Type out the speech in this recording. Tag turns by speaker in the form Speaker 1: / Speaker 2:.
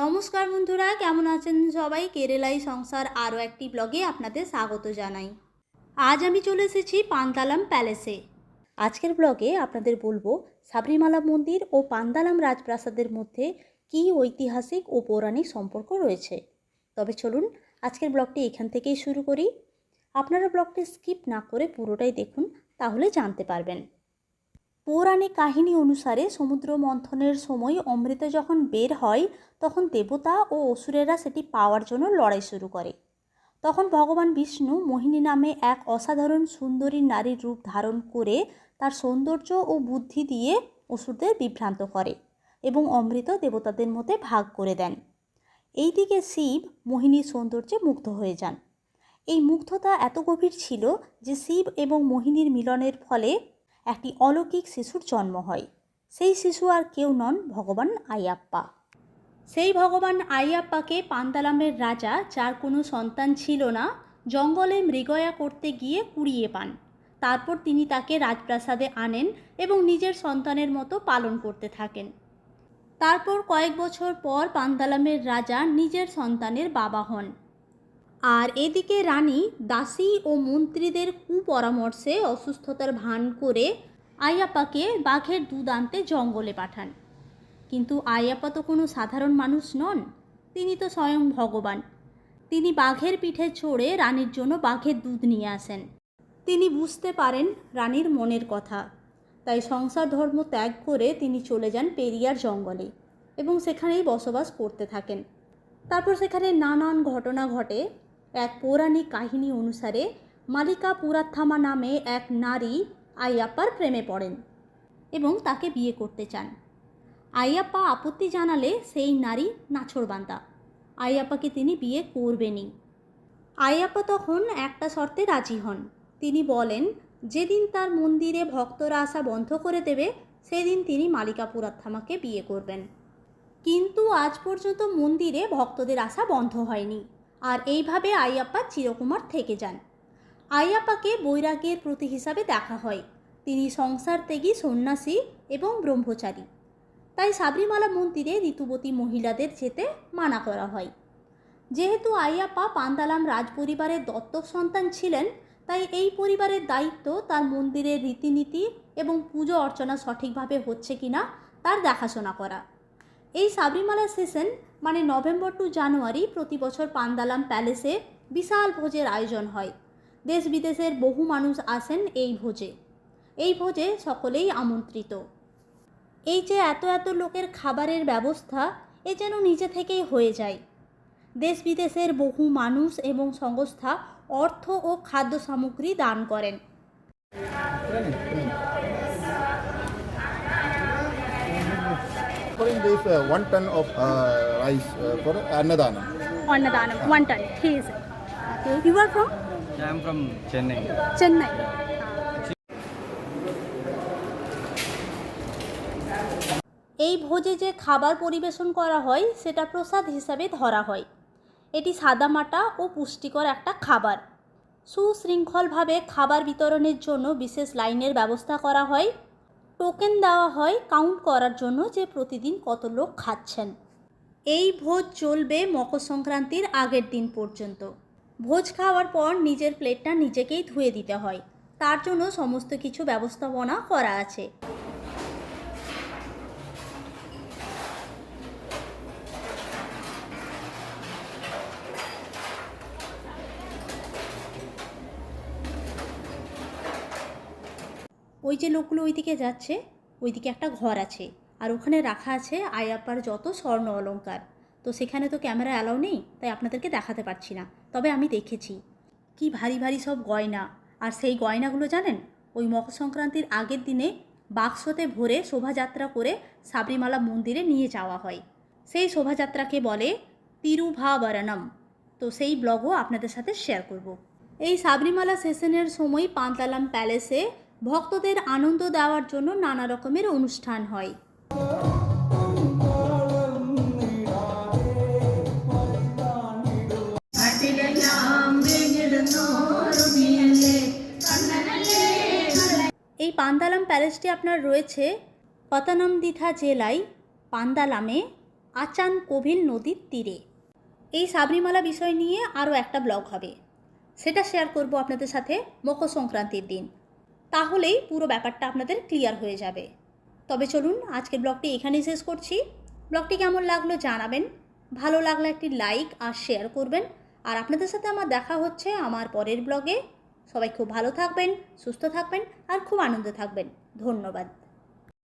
Speaker 1: নমস্কার বন্ধুরা, কেমন আছেন সবাই? কেরালাই সংসার আরও একটি ব্লগে আপনাদের স্বাগত জানাই। আজ আমি চলে এসেছি পান্তালাম প্যালেসে। আজকের ব্লগে আপনাদের বলব, সাবরিমালা মন্দির ও পান্তালাম রাজপ্রাসাদের মধ্যে কী ঐতিহাসিক ও পৌরাণিক সম্পর্ক রয়েছে। তবে চলুন, আজকের ব্লগটি এখান থেকেই শুরু করি। আপনারা ব্লগটি স্কিপ না করে পুরোটাই দেখুন, তাহলে জানতে পারবেন। পৌরাণিক কাহিনী অনুসারে সমুদ্র মন্থনের সময় অমৃত যখন বের হয়, তখন দেবতা ও অসুরেরা সেটি পাওয়ার জন্য লড়াই শুরু করে। তখন ভগবান বিষ্ণু মোহিনী নামে এক অসাধারণ সুন্দরী নারীর রূপ ধারণ করে তার সৌন্দর্য ও বুদ্ধি দিয়ে অসুরদের বিভ্রান্ত করে এবং অমৃত দেবতাদের মধ্যে ভাগ করে দেন। এইদিকে শিব মোহিনীর সৌন্দর্যে মুগ্ধ হয়ে যান। এই মুগ্ধতা এত গভীর ছিল যে শিব এবং মোহিনীর মিলনের ফলে একটি অলৌকিক শিশুর জন্ম হয়। সেই শিশু আর কেউ নন ভগবান আইয়াপ্পা। সেই ভগবান আইয়াপ্পাকে পান্তালামের রাজা, যার কোনো সন্তান ছিল না, জঙ্গলে মৃগয়া করতে গিয়ে কুড়িয়ে পান। তারপর তিনি তাকে রাজপ্রাসাদে আনেন এবং নিজের সন্তানের মতো পালন করতে থাকেন। তারপর কয়েক বছর পর পান্তালামের রাজা নিজের সন্তানের বাবা হন। আর এদিকে রানী দাসী ও মন্ত্রীদের কুপরামর্শে অসুস্থতার ভান করে আয়াপ্পাকে বাঘের দুধ আনতে জঙ্গলে পাঠান। কিন্তু আয়াপ্পা তো কোনো সাধারণ মানুষ নন, তিনি তো স্বয়ং ভগবান। তিনি বাঘের পিঠে চড়ে রানীর জন্য বাঘের দুধ নিয়ে আসেন। তিনি বুঝতে পারেন রানীর মনের কথা, তাই সংসার ধর্ম ত্যাগ করে তিনি চলে যান পেরিয়ার জঙ্গলে এবং সেখানেই বসবাস করতে থাকেন। তারপর সেখানে নানান ঘটনা ঘটে। এক পৌরাণিক কাহিনী অনুসারে মালিকা পুরাত্থামা নামে এক নারী আইয়াপ্পার প্রেমে পড়েন এবং তাকে বিয়ে করতে চান। আইয়াপ্পা আপত্তি জানালে সেই নারী নাছড়বান্দা আইয়াপ্পাকে তিনি বিয়ে করবেনই। আইয়াপ্পা তখন একটা শর্তে রাজি হন। তিনি বলেন, যেদিন তার মন্দিরে ভক্তরা আসা বন্ধ করে দেবে, সেদিন তিনি মালিকা পুরাত্থামাকে বিয়ে করবেন। কিন্তু আজ পর্যন্ত মন্দিরে ভক্তদের আসা বন্ধ হয়নি। আর এইভাবে আইয়াপ্পা চিরকুমার থেকে যান। আইয়াপ্পাকে বৈরাগ্যের প্রতি হিসাবে দেখা হয়। তিনি সংসার ত্যাগী, সন্ন্যাসী এবং ব্রহ্মচারী। তাই সাবরিমালা মন্দিরে ঋতুবতী মহিলাদের যেতে মানা করা হয়। যেহেতু আইয়াপ্পা পান্তালাম রাজপরিবারের দত্তক সন্তান ছিলেন, তাই এই পরিবারের দায়িত্ব তার মন্দিরের রীতিনীতি এবং পুজো অর্চনা সঠিকভাবে হচ্ছে কিনা তার দেখাশোনা করা। এই সাবরিমালা সেশন মানে নভেম্বর টু জানুয়ারি প্রতি বছর পান্দালাম প্যালেসে বিশাল ভোজের আয়োজন হয়। দেশ বিদেশের বহু মানুষ আসেন এই ভোজে। এই ভোজে সকলেই আমন্ত্রিত। এই যে এত এত লোকের খাবারের ব্যবস্থা, এ যেন নিজে থেকেই হয়ে যায়। দেশ বিদেশের বহু মানুষ এবং সংস্থা অর্থ ও খাদ্য সামগ্রী দান করেন।
Speaker 2: Offering this uh, one ton of uh, rice uh, for Annadanam.
Speaker 1: Annadanam one টান ঠিক আছে you are from
Speaker 3: I am from Chennai.
Speaker 1: Chennai এই ভোজে যে খাবার পরিবেশন করা হয় সেটা প্রসাদ হিসাবে ধরা হয়। এটি সাদামাটা ও পুষ্টিকর একটা খাবার। সুশৃঙ্খলভাবে খাবার বিতরণের জন্য বিশেষ লাইনের ব্যবস্থা করা হয়। টোকেন দেওয়া হয় কাউন্ট করার জন্য যে প্রতিদিন কত লোক খাচ্ছেন। এই ভোজ চলবে মকর সংক্রান্তির আগের দিন পর্যন্ত। ভোজ খাওয়ার পর নিজের প্লেটটা নিজেকেই ধুয়ে দিতে হয়। তার জন্য সমস্ত কিছু ব্যবস্থাপনা করা আছে। ওই যে লোকগুলো ওইদিকে যাচ্ছে, ওইদিকে একটা ঘর আছে। আর ওখানে রাখা আছে আয়াপ্পার যত স্বর্ণ অলঙ্কার তো সেখানে তো ক্যামেরা অ্যালাউ নেই, তাই আপনাদেরকে দেখাতে পারছি না। তবে আমি দেখেছি। কি ভারী ভারী সব গয়না। আর সেই গয়নাগুলো জানেন? ওই মকর সংক্রান্তির আগের দিনে বাক্সতে ভরে শোভাযাত্রা করে সাবরিমালা মন্দিরে নিয়ে যাওয়া হয়। সেই শোভাযাত্রাকে বলে তিরুভাবরণম। তো সেই ব্লগও আপনাদের সাথে শেয়ার করব। এই সাবরিমালা সেশনের সময় পান্তালাম প্যালেসে ভক্তদের আনন্দ দেওয়ার জন্য নানা রকমের অনুষ্ঠান হয়। এই পান্দালাম প্যালেসটি আপনার রয়েছে পতনমদিথা জেলায়, পান্দালামে, আচান কোভিল নদীর তীরে। এই সাবরিমালা বিষয় নিয়ে আরও একটা ব্লগ হবে। সেটা শেয়ার করব আপনাদের সাথে মকর সংক্রান্তির দিন। তাহলেই পুরো ব্যাপারটা আপনাদের ক্লিয়ার হয়ে যাবে। তবে চলুন আজকের ব্লগটি এখানেই শেষ করছি। ব্লগটি কেমন লাগল জানাবেন। ভালো লাগলে একটি লাইক আর শেয়ার করবেন। আর আপনাদের সাথে আমার দেখা হচ্ছে আমার পরের ব্লগে সবাই খুব ভালো থাকবেন, সুস্থ থাকবেন আর খুব আনন্দে থাকবেন। ধন্যবাদ।